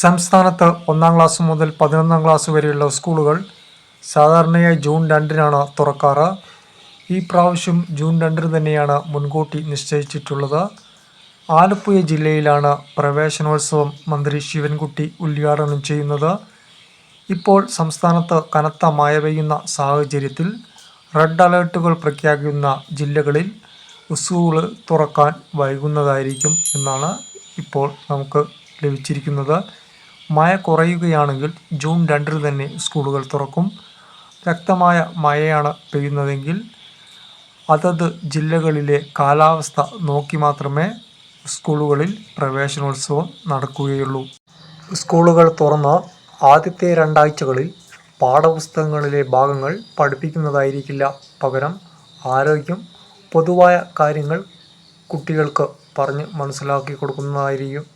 സംസ്ഥാനത്ത് ഒന്നാം ക്ലാസ് മുതൽ പതിനൊന്നാം ക്ലാസ് വരെയുള്ള സ്കൂളുകൾ സാധാരണയായി ജൂൺ രണ്ടിനാണ് തുറക്കാറ്. ഈ പ്രാവശ്യം ജൂൺ രണ്ടിന് തന്നെയാണ് മുൻകൂട്ടി നിശ്ചയിച്ചിട്ടുള്ളത്. ആലപ്പുഴ ജില്ലയിലാണ് പ്രവേശനോത്സവം മന്ത്രി ശിവൻകുട്ടി ഉദ്ഘാടനം ചെയ്യുന്നത്. ഇപ്പോൾ സംസ്ഥാനത്ത് കനത്ത മഴ പെയ്യുന്ന സാഹചര്യത്തിൽ റെഡ് അലേർട്ടുകൾ പ്രഖ്യാപിക്കുന്ന ജില്ലകളിൽ സ്കൂൾ തുറക്കാൻ വൈകുന്നതായിരിക്കും എന്നാണ് ഇപ്പോൾ നമുക്ക് ലഭിച്ചിരിക്കുന്നത്. മഴ കുറയുകയാണെങ്കിൽ ജൂൺ രണ്ടിൽ തന്നെ സ്കൂളുകൾ തുറക്കും. ശക്തമായ മഴയാണ് പെയ്യുന്നതെങ്കിൽ അതത് ജില്ലകളിലെ കാലാവസ്ഥ നോക്കി മാത്രമേ സ്കൂളുകളിൽ പ്രവേശനോത്സവം നടക്കുകയുള്ളൂ. സ്കൂളുകൾ തുറന്ന ആദ്യത്തെ രണ്ടാഴ്ചകളിൽ പാഠപുസ്തകങ്ങളിലെ ഭാഗങ്ങൾ പഠിപ്പിക്കുന്നതായിരിക്കില്ല പകരം ആരോഗ്യം പൊതുവായ കാര്യങ്ങൾ കുട്ടികൾക്ക് പറഞ്ഞ് മനസ്സിലാക്കി കൊടുക്കുന്നതായിരിക്കും.